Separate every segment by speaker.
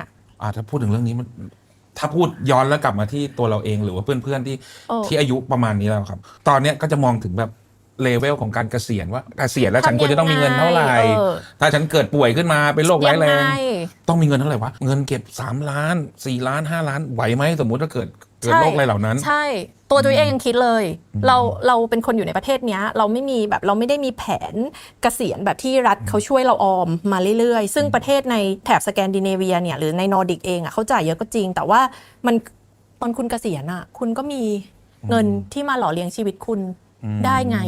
Speaker 1: น่ะ
Speaker 2: อ่าถ้าพูดถึงเรื่องนี้มันถ้าพูดย้อนแล้วกลับมาที่ตัวเราเองหรือว่าเพื่อนๆที่
Speaker 1: เออ
Speaker 2: ที่อายุประมาณนี้แล้วครับ ตอนเนี้ยก็จะมองถึงแบบเลเวลของการเกษียณว่าเกษียณแล้วฉันควรจะต้องมีเงินเท่าไหร่
Speaker 1: เออ
Speaker 2: ถ้าฉันเกิดป่วยขึ้นมาเป็นโรคร้ายแรง
Speaker 1: ยังไง
Speaker 2: ต้องมีเงินเท่าไหร่วะ เงินเก็บ 3 ล้าน 4 ล้าน 5 ล้านไหวไหมสมมุติถ้าเกิดเกิด
Speaker 1: ใช่
Speaker 2: โรคอะไรเหล่านั้น
Speaker 1: ใช่ ตัวจุ้ยเองยังคิดเลย เราเราเป็นคนอยู่ในประเทศเนี้ย เราไม่มีแบบเราไม่ได้มีแผนเกษียณแบบที่รัฐเขาช่วยเราออมมาเรื่อยๆ ซึ่งประเทศในแถบสแกนดิเนเวียเนี่ยหรือในนอร์ดิกเองอะเขาจ่ายเยอะก็จริง แต่ว่ามันตอนคุณเกษียณอะ คุณก็มีเงินที่มาหล่อเลี้ยงชีวิตคุณได้ไง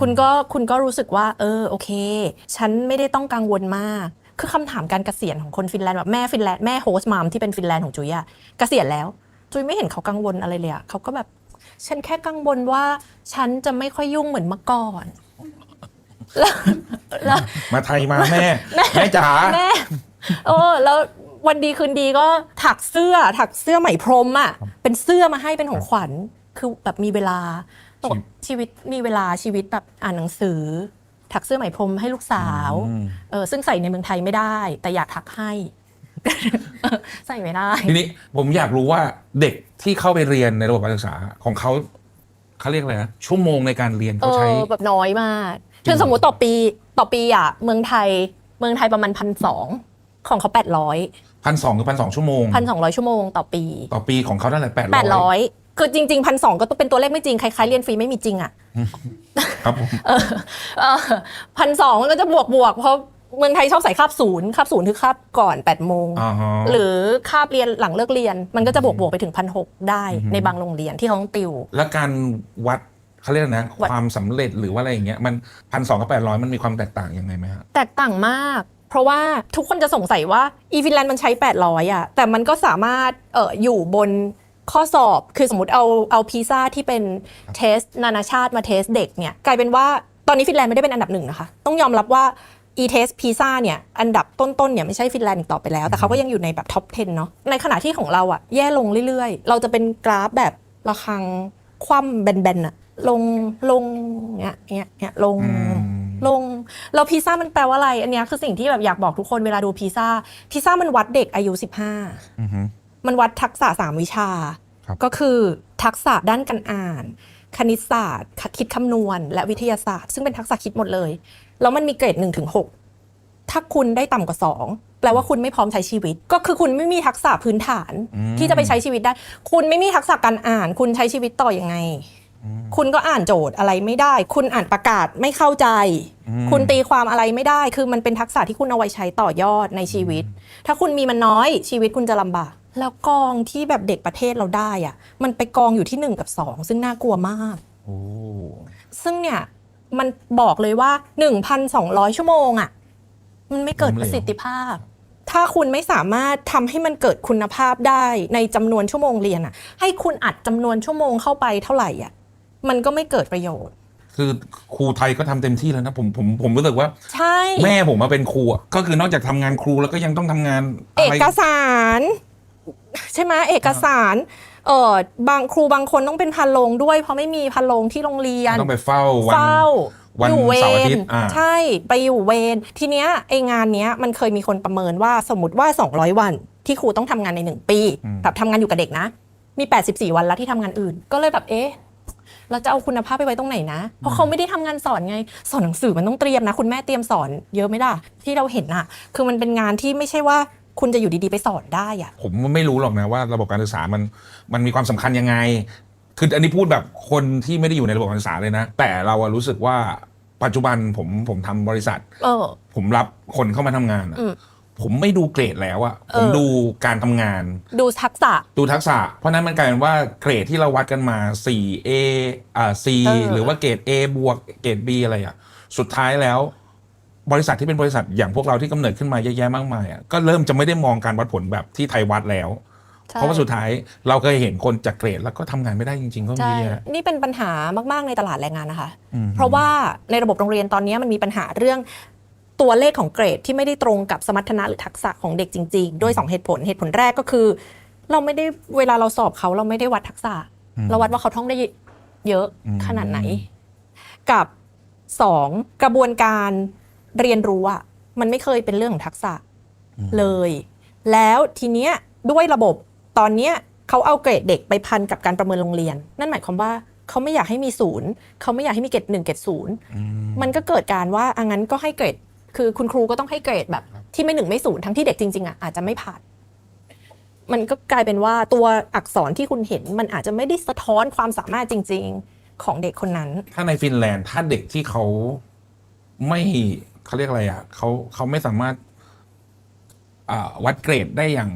Speaker 1: คุณก็คุณก็รู้สึกว่า เออโอเค ฉันไม่ได้ต้องกังวลมากคือคำถามการเกษียณของคนฟินแลนด์แบบแม่ฟินแลนด์แม่โฮสต์มามที่เป็นฟินแลนด์ของจุยอะเกษียณแล้ว จุยไม่เห็นเขากังวลอะไรเลยอะเขาก็แบบฉันแค่กังวลว่าฉันจะไม่ค่อยยุ่งเหมือนเมื่อก่อนแล้วแล้ว
Speaker 2: มาไทยมาแม่แม่จ๋า
Speaker 1: แม่เออแล้ววันดีคืนดีก็ถักเสื้อถักเสื้อไหมพรมอะเป็นเสื้อมาให้เป็นของขวัญคือแบบมีเวลาตกชีวิตมีเวลาชีวิตแบบอ่านหนังสือ ถักเสื้อไหมพรมให้ลูกสาว
Speaker 2: อืม
Speaker 1: เออซึ่งใส่ในเมืองไทยไม่ได้ แต่อยากถักให้ ใส่ไม่ได้
Speaker 2: ทีนี้ผมอยากรู้ว่าเด็กที่เข้าไปเรียนในระบบการศึกษาของเขาเขาเรียกอะไรนะชั่วโมงในการเรียน
Speaker 1: เอ
Speaker 2: เขาใช้
Speaker 1: อแบบน้อยมาก
Speaker 2: จริง
Speaker 1: คือสมมุติต่อปีต่อปีอะเมืองไทยเมืองไทยประมาณพันสองของเขาแปดร้อย
Speaker 2: พันสองคือพันสองชั่วโมง
Speaker 1: พันสองร้อยชั่วโมงต่อปี
Speaker 2: ต่อปีของเขาเท่าไหร่แปด
Speaker 1: แปด
Speaker 2: ร้
Speaker 1: ร้
Speaker 2: อ
Speaker 1: อยยคือจริงๆพันสองก็ต้องเป็นตัวเลขไม่จริงใครๆเรียนฟรีไม่มีจริงอะ
Speaker 2: ครับผม
Speaker 1: พันสองมันก็จะบวกบวกๆเพราะ เมืองไทยชอบใส่คาบศูนย์คาบศูนย์คือคาบก่อน8ปดโมง
Speaker 2: อ่าฮะ
Speaker 1: หรือคาบเรียนหลังเลิกเรียน มันก็จะบวกบวกๆไปถึงพันหกได้ในบางโรงเรียนที่เขาต้องติว
Speaker 2: แล้วการวัดเขาเรียกอะไรนะ
Speaker 1: วัด
Speaker 2: ความสำเร็จหรือว่าอะไรอย่างเงี้ยมันพันสองกับแปดร้อยมันมีความแตกต่างยังไงไหมฮะ
Speaker 1: แตกต่างมาก เพราะว่าทุกคนจะสงสัยว่าอีฟินแลนด์มันใช้ 800อะแต่มันก็สามารถเอออยู่บนข้อสอบคือสมมติเอาเอาพีซ่าที่เป็นเทสนานาชาติมาเทสเด็กเนี่ยกลายเป็นว่าตอนนี้ฟินแลนด์ไม่ได้เป็นอันดับหนึ่งนะคะ ต้องยอมรับว่า e test PISA เนี่ยอันดับต้นๆเนี่ยไม่ใช่ฟินแลนด์อีกต่อไปแล้ว แต่เขาก็ยังอยู่ในแบบท็อป 10 เนาะในขณะที่ของเราอะแย่ลงเรื่อยๆ เราจะเป็นกราฟแบบระคังคว่ำแบนๆอะลงลงเงี้ยเงี้ยเงี้ยลง
Speaker 2: อืม
Speaker 1: ลงแล้วพิซซ่ามันแปลว่าอะไร อันเนี้ยคือสิ่งที่แบบอยากบอกทุกคนเวลาดูพิซซ่าพิซซ่ามันวัดเด็กอายุ 15
Speaker 2: อือฮึ
Speaker 1: มันวัดทักษะ 3 วิชา
Speaker 2: ครับ
Speaker 1: ก็คือทักษะด้านการอ่าน คณิตศาสตร์ คิดคำนวณ และวิทยาศาสตร์ ซึ่งเป็นทักษะคิดหมดเลย แล้วมันมีเกรด1นถึงหถ้าคุณได้ต่ำกว่า 2 แปลว่าคุณไม่พร้อมใช้ชีวิต ก็คือคุณไม่มีทักษะพื้นฐานที่จะไปใช้ชีวิตได้ คุณไม่มีทักษะการอ่าน คุณใช้ชีวิตต่ออยังไง คุณก็อ่านโจทย์อะไรไม่ได้ คุณอ่านประกาศไม่เข้าใจ คุณตีความอะไรไม่ได้ คือมันเป็นทักษะที่คุณเอาไว้ใช้ต่อยอดในชีวิต ถ้าคุณมีมันน้อยชีวิตคุณจะลำบาก แล้วกองที่แบบเด็กประเทศเราได้อะมันไปกองอยู่ที่ 1 กับ 2 ซึ่งน่ากลัวมาก
Speaker 2: โอ้
Speaker 1: ซึ่งเนี่ยมันบอกเลยว่า 1,200 ชั่วโมงอะมันไม่เกิดประสิทธิภาพ ถ้าคุณไม่สามารถทำให้มันเกิดคุณภาพได้ในจำนวนชั่วโมงเรียนอะให้คุณอัดจำนวนชั่วโมงเข้าไปเท่าไหร่อะมันก็ไม่เกิดประโยชน์
Speaker 2: คือครูไทยก็ทำเต็มที่แล้วนะผมผมผมรู้สึกว่า
Speaker 1: ใช่
Speaker 2: แม่ผมมาเป็นครูอะก็คือนอกจากทำงานครูแล้วก็ยังต้องทำงาน
Speaker 1: เอ
Speaker 2: อะไร
Speaker 1: กสาร ใช่ไหมเอกสารเออบางครูบางคนต้องเป็นพันโรงด้วย เพราะไม่มีพันโรงที่โรงเรียน
Speaker 2: ต้องไปเฝ้าวัน
Speaker 1: เฝ้า
Speaker 2: วัน
Speaker 1: อยู่เว
Speaker 2: เสาร์อาทิ
Speaker 1: ร
Speaker 2: ตย์อ่า
Speaker 1: ใช่ไปอยู่เวรทีเนี้ยไองานเนี้ยมันเคยมีคนประเมินว่าสมมติว่า 200 วัน ที่ครูต้องทำงานใน 1 ปีแบบทำงานอยู่กับเด็กนะ มี 84 วันแล้วที่ทำงานอื่น ก็เลยแบบเอ๊ะเราจะเอาคุณภาพไปไว้ตรงไหนนะ เพราะเขาไม่ได้ทำงานสอนไง สอนหนังสือมันต้องเตรียมนะ คุณแม่เตรียมสอนเยอะไหมล่ะที่เราเห็นอะคือมันเป็นงานที่ไม่ใช่ว่า คุณจะอยู่ดีๆไปสอนได้อะ
Speaker 2: ผมไม่รู้หรอกนะว่าระบบการศึกษามันมันมีความสำคัญยังไง คืออันนี้พูดแบบคนที่ไม่ได้อยู่ในระบบการศึกษาเลยนะ แต่เราอะรู้สึกว่าปัจจุบันผมผมทำบริษัท
Speaker 1: เออ
Speaker 2: ผมรับคนเข้ามาทำงานอะ
Speaker 1: อืม
Speaker 2: ผมไม่ดูเกรดแล้วอะ
Speaker 1: เออ
Speaker 2: ผมดูการทำงาน
Speaker 1: ดูทักษะ
Speaker 2: ดูทักษะ เพราะนั้นมันกลายเป็นว่าเกรดที่เราวัดกันมา 4A อ่า C
Speaker 1: เออ
Speaker 2: หรือว่าเกรด A บวกเกรด B อะไรอะสุดท้ายแล้ว บริษัทที่เป็นบริษัทอย่างพวกเราที่กำเนิดขึ้นมาเยอะแยะมากมายอะก็เริ่มจะไม่ได้มองการวัดผลแบบที่ไทยวัดแล้ว
Speaker 1: ใช่
Speaker 2: เพราะว่าสุดท้ายเราเคยเห็นคนจากเกรดแล้วก็ทำงานไม่ได้จริงๆก็มี
Speaker 1: ใช่
Speaker 2: เยอะ
Speaker 1: นี่เป็นปัญหามากๆในตลาดแรงงานนะคะ
Speaker 2: อืม
Speaker 1: เพราะว่าในระบบโรงเรียนตอนนี้มันมีปัญหาเรื่องตัวเลขของเกรดที่ไม่ได้ตรงกับสมรรถนะหรือทักษะของเด็กจริง ๆ ด้วย 2 เหตุผลเหตุผลแรกก็คือ เราไม่ได้เวลาเราสอบเขาเราไม่ได้วัดทักษะ เราวัดว่าเขาท่องได้เยอะขนาดไหน กับ 2 กระบวนการ เรียนรู้อะมันไม่เคยเป็นเรื่องของทักษะเลย แล้วทีเนี้ยด้วยระบบตอนเนี้ยเขาเอาเกรดเด็กไปพันกับการประเมินโรงเรียน นั่นหมายความว่าเขาไม่อยากให้มีศูนย์เขาไม่อยากให้มีเกรดหนึ่งเกรดศูนย์มันก็เกิดการว่าอังั้นก็ให้เกรด คือคุณครูก็ต้องให้เกรดแบบ ที่ไม่หนึ่งไม่ศูนย์ทั้งที่เด็กจริงๆอะอาจจะไม่ผ่านมันก็กลายเป็นว่าตัวอักษรที่คุณเห็นมันอาจจะไม่ได้สะท้อนความสามารถจริง ๆ ของเด็กคนนั้น
Speaker 2: ถ้าในฟินแลนด์ถ้าเด็กที่เขาไม่ เขาเรียกอะไรอะเขาเขาไม่สามารถวัดเกรดได้อย่าง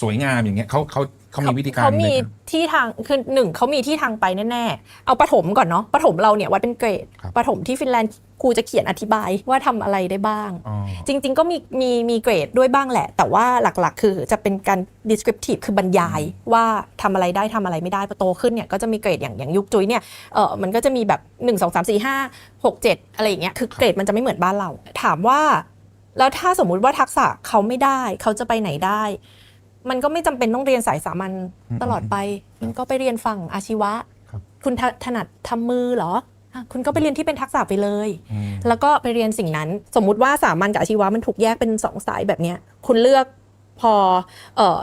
Speaker 2: สวยงามอย่างเงี้ยเขาเขา เขามีวิธีการ
Speaker 1: เขามี
Speaker 2: ในการ
Speaker 1: ที่ทางคือหนึ่งเขามีที่ทางไปแน่ๆ เอาประถมก่อนเนาะประถมเราเนี่ยวัดเป็นเกรด
Speaker 2: ครับ
Speaker 1: ประถมที่ฟินแลนด์ครูจะเขียนอธิบายว่าทำอะไรได้บ้าง
Speaker 2: อ๋อ
Speaker 1: จริง ๆ ก็มีมีมีเกรดด้วยบ้างแหละ แต่ว่าหลักๆ คือจะเป็นการ descriptive คือบรรยายว่าทำอะไรได้ทำอะไรไม่ได้พอโตขึ้นเนี่ยก็จะมีเกรดอย่างอย่างยุคจุ้ยเนี่ยเออมันก็จะมีแบบ 1 2 3 4 5 6 7 อะไรอย่างเงี้ยคือเกรดมันจะไม่เหมือนบ้านเรา ถามว่า แล้วถ้าสมมุติว่าทักษะเขาไม่ได้เขาจะไปไหนได้ มันก็ไม่จำเป็นต้องเรียนสายสามัญตลอดไป มันก็ไปเรียนฝั่งอาชีวะ
Speaker 2: ครับ
Speaker 1: คุณถถนัดทำมือเหรออะคุณก็ไปเรียนที่เป็นทักษะไปเลย
Speaker 2: อืม
Speaker 1: แล้วก็ไปเรียนสิ่งนั้น สมมุติว่าสามัญกับอาชีวะมันถูกแยกเป็นสองสายแบบเนี้ยคุณเลือกพอเออ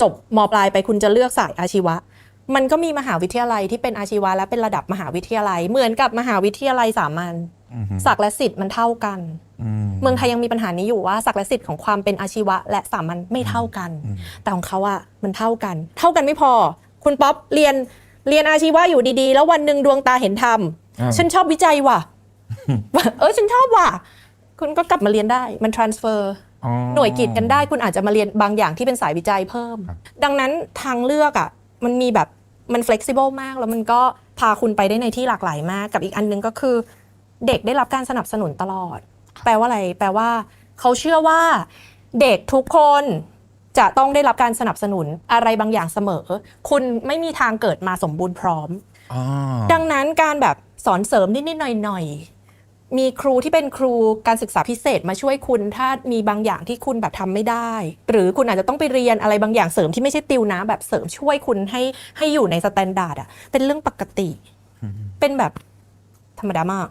Speaker 1: จบมปลายไปคุณจะเลือกสายอาชีวะ มันก็มีมหาวิทยาลัยที่เป็นอาชีวะและเป็นระดับมหาวิทยาลัย เหมือนกับมหาวิทยาลัยสามัญ
Speaker 2: อืม
Speaker 1: ศักดิ์และสิทธิ์มันเท่ากัน
Speaker 2: อืม
Speaker 1: เมืองไทยยังมีปัญหานี้อยู่ว่าศักดิ์และสิทธิ์ของความเป็นอาชีวะ และสามัญไม่เท่ากัน แต่ของเขาอะมันเท่ากัน เท่ากันไม่พอ คุณป๊อปเรียนเรียนอาชีวะอยู่ดีๆ แล้ววันหนึ่งดวงตาเห็นธรรม
Speaker 2: อ่า
Speaker 1: ฉันชอบวิจัยว่ะ เออฉันชอบว่ะ คุณก็กลับมาเรียนได้มัน transfer
Speaker 2: อ๋อ
Speaker 1: หน่วยกิจกันได้คุณอาจจะมาเรียนบางอย่างที่เป็นสายวิจัยเพิ่ม
Speaker 2: ครับ
Speaker 1: ดังนั้นทางเลือกอะ่ะมันมีแบบมัน flexible มาก แล้วมันก็พาคุณไปได้ในที่หลากหลายมากกับอีกอันหนึงก็คือ เด็กได้รับการสนับสนุนตลอด แปลว่าอะไร แปลว่า เขาเชื่อว่า เด็กทุกคนจะต้องได้รับการสนับสนุนอะไรบางอย่างเสมอ คุณไม่มีทางเกิดมาสมบูรณ์พร้อม
Speaker 2: อ๋อ
Speaker 1: ดังนั้นการแบบสอนเสริมนิดๆหน่อยๆ มีครูที่เป็นครูการศึกษาพิเศษมาช่วยคุณ ถ้ามีบางอย่างที่คุณแบบทำไม่ได้ หรือคุณอาจจะต้องไปเรียนอะไรบางอย่างเสริมที่ไม่ใช่ติวนะแบบเสริมช่วยคุณให้ให้อยู่ในสแตนดาร์ดอะเป็นเรื่องปกติ เป็นแบบธรรมดามาก